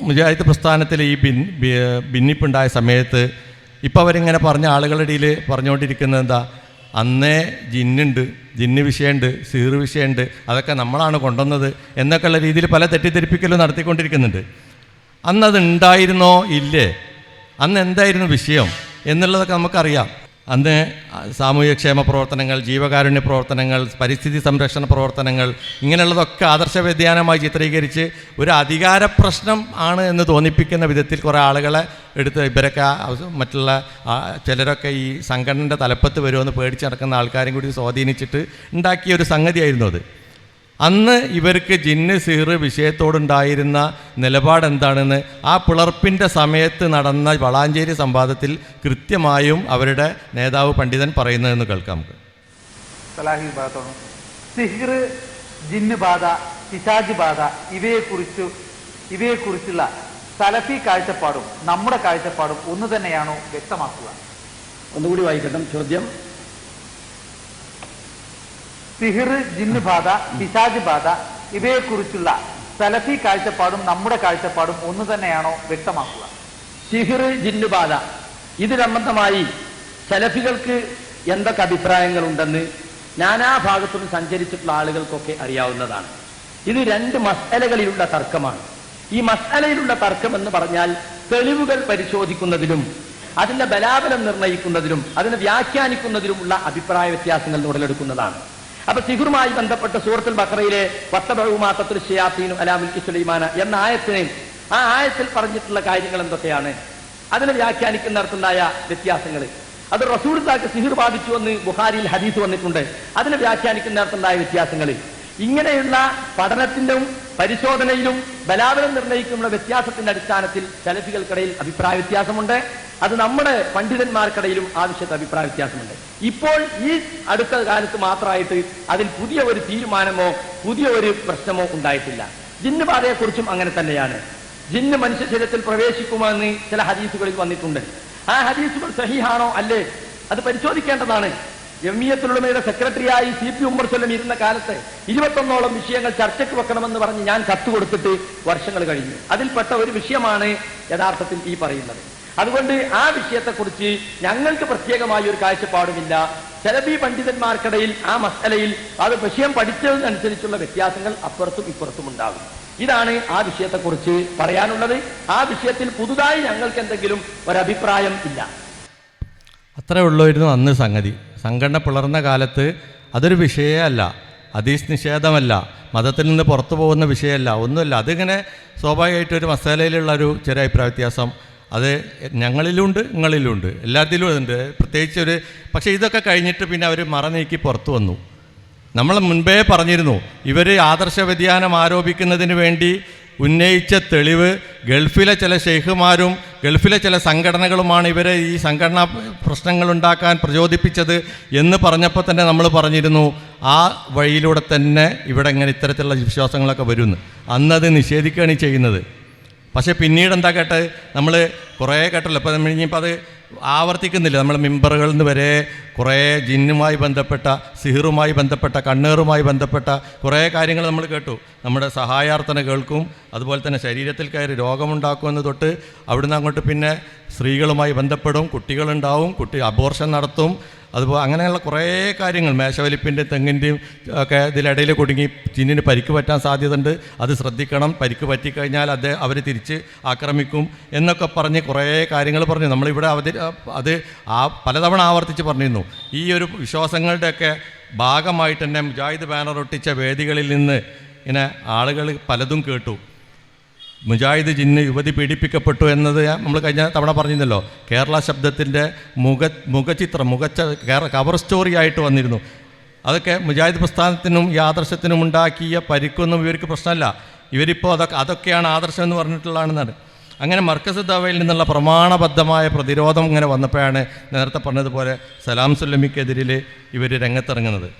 മുജാഹിദ് പ്രസ്ഥാനത്തിൽ ഈ ഭിൻ ഭിന്നിപ്പുണ്ടായ സമയത്ത് ഇപ്പോൾ അവരിങ്ങനെ പറഞ്ഞ ആളുകളുടെ ഇടയിൽ പറഞ്ഞുകൊണ്ടിരിക്കുന്നത് എന്താ? അന്നേ ജിന്നുണ്ട് ജിന്ന് വിഷയമുണ്ട് സീർ വിഷയമുണ്ട് അതൊക്കെ നമ്മളാണ് കൊണ്ടുവന്നത് എന്നൊക്കെയുള്ള രീതിയിൽ പല തെറ്റിദ്ധരിപ്പിക്കലും നടത്തിക്കൊണ്ടിരിക്കുന്നുണ്ട്. അന്നത് ഉണ്ടായിരുന്നോ? ഇല്ലേ. അന്ന് എന്തായിരുന്നു വിഷയം എന്നുള്ളതൊക്കെ നമുക്കറിയാം. അന്ന് സാമൂഹ്യക്ഷേമ പ്രവർത്തനങ്ങൾ ജീവകാരുണ്യ പ്രവർത്തനങ്ങൾ പരിസ്ഥിതി സംരക്ഷണ പ്രവർത്തനങ്ങൾ ഇങ്ങനെയുള്ളതൊക്കെ ആദർശ വ്യതിയാനമായി ചിത്രീകരിച്ച് ഒരു അധികാര പ്രശ്നം ആണ് എന്ന് തോന്നിപ്പിക്കുന്ന വിധത്തിൽ കുറേ ആളുകളെ എടുത്ത് ഇവരൊക്കെ മറ്റുള്ള ചിലരൊക്കെ ഈ സംഘടനയുടെ തലപ്പത്ത് വരുമെന്ന് പേടിച്ച് നടക്കുന്ന ആൾക്കാരും കൂടി സ്വാധീനിച്ചിട്ട് ഉണ്ടാക്കിയ ഒരു സംഗതിയായിരുന്നു അത്. അന്ന് ഇവർക്ക് ജിന്ന് സീറ് വിഷയത്തോടുണ്ടായിരുന്ന നിലപാട് എന്താണെന്ന് ആ പിളർപ്പിന്റെ സമയത്ത് നടന്ന വളാഞ്ചേരി സംവാദത്തിൽ കൃത്യമായും അവരുടെ നേതാവ് പണ്ഡിതൻ പറയുന്നതെന്ന് കേൾക്കാം നമുക്ക്. സിഹിർ ജിന്ന് ബാധ പിശാജ് ബാധ ഇവയെക്കുറിച്ച് ഇവയെക്കുറിച്ചുള്ള സലഫി കാഴ്ചപ്പാടും നമ്മുടെ കാഴ്ചപ്പാടും ഒന്ന് തന്നെയാണോ വ്യക്തമാക്കുക? ഒന്നുകൂടി വായിക്കട്ടെ ചോദ്യം. സിഹിർ ജിന്ന് ബാധ പിശാജ് ബാധ ഇവയെക്കുറിച്ചുള്ള സലഫി കാഴ്ചപ്പാടും നമ്മുടെ കാഴ്ചപ്പാടും ഒന്ന് തന്നെയാണോ വ്യക്തമാക്കുക? സിഹിർ ജിന്ന് ബാധ. ഇത് സംബന്ധമായി സലഫികൾക്ക് എന്തൊക്കെ അഭിപ്രായങ്ങളുണ്ടെന്ന് നാനാഭാഗത്തും സഞ്ചരിച്ചിട്ടുള്ള ആളുകൾക്കൊക്കെ അറിയാവുന്നതാണ്. ഇത് രണ്ട് മസലകളിലുള്ള തർക്കമാണ്. ഈ മസലയിലുള്ള തർക്കം എന്ന് പറഞ്ഞാൽ തെളിവുകൾ പരിശോധിക്കുന്നതിലും അതിന്റെ ബലാബലം നിർണയിക്കുന്നതിലും അതിനെ വ്യാഖ്യാനിക്കുന്നതിലുമുള്ള അഭിപ്രായ വ്യത്യാസങ്ങൾ ഉടലെടുക്കുന്നതാണ്. അപ്പൊ സിഹുറുമായി ബന്ധപ്പെട്ട സൂറത്തുൽ ബക്രയിലെ വത്തബഹുമാത്തത്തുൽ ഷിയാത്തീനു അലാമുൽ സുലൈമാന എന്ന ആയത്തിന് ആ ആയത്തിൽ പറഞ്ഞിട്ടുള്ള കാര്യങ്ങൾ എന്തൊക്കെയാണ്? അതിനെ വ്യാഖ്യാനിക്കുന്ന വ്യാഖ്യാനിക്കുന്നിടത്തുണ്ടായ വ്യത്യാസങ്ങൾ അത് റസൂർത്താക്ക് സിഹിർ ബാധിച്ചു എന്ന് ബുഹാരിയിൽ ഹദീസ് വന്നിട്ടുണ്ട്. അതിനെ വ്യാഖ്യാനിക്കുന്ന വ്യാഖ്യാനിക്കുന്നിടത്തുണ്ടായ വ്യത്യാസങ്ങൾ ഇങ്ങനെയുള്ള പഠനത്തിന്റെ പരിശോധനയിലും ബലാബലം നിർണയിക്കുന്ന വ്യത്യാസത്തിന്റെ അടിസ്ഥാനത്തിൽ ചലഫികൾക്കിടയിൽ അഭിപ്രായ വ്യത്യാസമുണ്ട്. അത് നമ്മുടെ പണ്ഡിതന്മാർക്കിടയിലും ആവശ്യത്തെ അഭിപ്രായ വ്യത്യാസമുണ്ട്. ഇപ്പോൾ ഈ അടുത്ത കാലത്ത് മാത്രമായിട്ട് അതിൽ പുതിയ ഒരു തീരുമാനമോ പുതിയ ഒരു പ്രശ്നമോ ഉണ്ടായിട്ടില്ല. ജിന്ന് ബാധയെക്കുറിച്ചും അങ്ങനെ തന്നെയാണ്. ജിന്ന് മനുഷ്യ ശരീരത്തിൽ പ്രവേശിക്കുമെന്ന് ചില ഹദീസുകളിൽ വന്നിട്ടുണ്ട്. ആ ഹദീസുകൾ സഹിഹാണോ അല്ലേ? അത് പരിശോധിക്കേണ്ടതാണ്. ജമിയത്തുള്ളമയുടെ സെക്രട്ടറിയായി സി പി ഉമ്മർ ഇരുന്ന കാലത്ത് ഇരുപത്തൊന്നോളം വിഷയങ്ങൾ ചർച്ചയ്ക്ക് വെക്കണമെന്ന് പറഞ്ഞ് ഞാൻ കത്ത് കൊടുത്തിട്ട് വർഷങ്ങൾ കഴിഞ്ഞു. അതിൽപ്പെട്ട ഒരു വിഷയമാണ് യഥാർത്ഥത്തിൽ ഈ പറയുന്നത്. അതുകൊണ്ട് ആ വിഷയത്തെക്കുറിച്ച് ഞങ്ങൾക്ക് പ്രത്യേകമായ ഒരു കാഴ്ചപ്പാടുമില്ല. ചെലബി പണ്ഡിതന്മാർക്കിടയിൽ ആ മസലയിൽ അത് വിഷയം പഠിച്ചതിനനുസരിച്ചുള്ള വ്യത്യാസങ്ങൾ അപ്പുറത്തും ഇപ്പുറത്തും ഉണ്ടാകും. ഇതാണ് ആ വിഷയത്തെക്കുറിച്ച് പറയാനുള്ളത്. ആ വിഷയത്തിൽ പുതുതായി ഞങ്ങൾക്ക് എന്തെങ്കിലും ഒരഭിപ്രായം ഇല്ല. അത്രേ ഉള്ളായിരുന്നു അന്ന് സംഗതി. സംഘടന പിളർന്ന കാലത്ത് അതൊരു വിഷയമല്ല ഹദീസ് നിഷേധമല്ല മതത്തിൽ നിന്ന് പുറത്തു പോകുന്ന വിഷയമല്ല ഒന്നുമല്ല. അതിങ്ങനെ സ്വാഭാവികമായിട്ട് ഒരു മസാലയിലുള്ള ഒരു ചെറിയ അഭിപ്രായ വ്യത്യാസം. അത് ഞങ്ങളിലുണ്ട് നിങ്ങളിലുണ്ട്. എല്ലാത്തിലും ഉണ്ട്. പ്രത്യേകിച്ച് ഒരു പക്ഷേ ഇതൊക്കെ കഴിഞ്ഞിട്ട് പിന്നെ അവർ മറ നീക്കി പുറത്തു വന്നു. നമ്മൾ മുൻപേ പറഞ്ഞിരുന്നു ഇവർ ആദർശ വ്യതിയാനം ആരോപിക്കുന്നതിന് വേണ്ടി ഉന്നയിച്ച തെളിവ് ഗൾഫിലെ ചില ഷെയ്ഖുമാരും ഗൾഫിലെ ചില സംഘടനകളുമാണ് ഇവരെ ഈ സംഘടനാ പ്രശ്നങ്ങൾ ഉണ്ടാക്കാൻ പ്രചോദിപ്പിച്ചത് എന്ന് പറഞ്ഞപ്പോൾ തന്നെ നമ്മൾ പറഞ്ഞിരുന്നു ആ വഴിയിലൂടെ തന്നെ ഇവിടെ ഇങ്ങനെ ഇത്തരത്തിലുള്ള വിശ്വാസങ്ങളൊക്കെ വരുന്നു. അന്നത് നിഷേധിക്കുകയാണ് ചെയ്യുന്നത്. പക്ഷേ പിന്നീട് എന്താ കേട്ടത് നമ്മൾ കുറേ കേട്ടല്ലോ. ഇപ്പം നമ്മൾ ഇനിയിപ്പോൾ അത് ആവർത്തിക്കുന്നില്ല. നമ്മൾ മെമ്പറുകളിൽ നിന്ന് വരെ കുറേ ജിന്നുമായി ബന്ധപ്പെട്ട സിഹിറുമായി ബന്ധപ്പെട്ട കണ്ണേറുമായി ബന്ധപ്പെട്ട കുറേ കാര്യങ്ങൾ നമ്മൾ കേട്ടു. നമ്മുടെ സഹായാർത്ഥന കേൾക്കും അതുപോലെ തന്നെ ശരീരത്തിൽ കയറി രോഗമുണ്ടാക്കുമെന്ന് തൊട്ട് അവിടുന്ന് അങ്ങോട്ട് പിന്നെ സ്ത്രീകളുമായി ബന്ധപ്പെടും കുട്ടികളുണ്ടാവും കുട്ടി അബോർഷൻ നടത്തും. അതുപോലെ അങ്ങനെയുള്ള കുറേ കാര്യങ്ങൾ മേശവലിപ്പിന്റെ തെങ്ങിന്റെയും ഒക്കെ ഇതിലിടയിൽ കുടുങ്ങി ചിന്നിന് പരിക്ക് പറ്റാൻ സാധ്യതയുണ്ട്. അത് ശ്രദ്ധിക്കണം. പരിക്ക് പറ്റിക്കഴിഞ്ഞാൽ അത് അവർ തിരിച്ച് ആക്രമിക്കും എന്നൊക്കെ പറഞ്ഞ് കുറേ കാര്യങ്ങൾ പറഞ്ഞു. നമ്മളിവിടെ അവതരി അത് ആ പലതവണ ആവർത്തിച്ച് പറഞ്ഞിരുന്നു. ഈ ഒരു വിശ്വാസങ്ങളുടെയൊക്കെ ഭാഗമായിട്ട് തന്നെ മുജാഹിദ് ബാനർ ഒട്ടിച്ച വേദികളിൽ നിന്ന് ഇങ്ങനെ ആളുകൾ പലതും കേട്ടു. മുജാഹിദ് ജിന്ന് യുവതി പീഡിപ്പിക്കപ്പെട്ടു എന്നത് നമ്മൾ കഴിഞ്ഞ തവണ പറഞ്ഞിരുന്നല്ലോ. കേരള ശബ്ദത്തിന്റെ മുഖ മുഖചിത്രം മുഖച്ച കവർ സ്റ്റോറി ആയിട്ട് വന്നിരുന്നു. അതൊക്കെ മുജാഹിദ് പ്രസ്ഥാനത്തിനും ഈ ആദർശത്തിനും ഉണ്ടാക്കിയ പരിക്കൊന്നും ഇവർക്ക് പ്രശ്നമല്ല. ഇവരിപ്പോൾ അതൊക്കെ അതൊക്കെയാണ് ആദർശം എന്ന് പറഞ്ഞിട്ടുള്ളതാണെന്നാണ്. അങ്ങനെ മർക്കസ് ദവയിൽ നിന്നുള്ള പ്രമാണബദ്ധമായ പ്രതിരോധം ഇങ്ങനെ വന്നപ്പോഴാണ് നേരത്തെ പറഞ്ഞതുപോലെ സലാം സുല്ലമിക്കെതിരിൽ ഇവർ രംഗത്തിറങ്ങുന്നത്.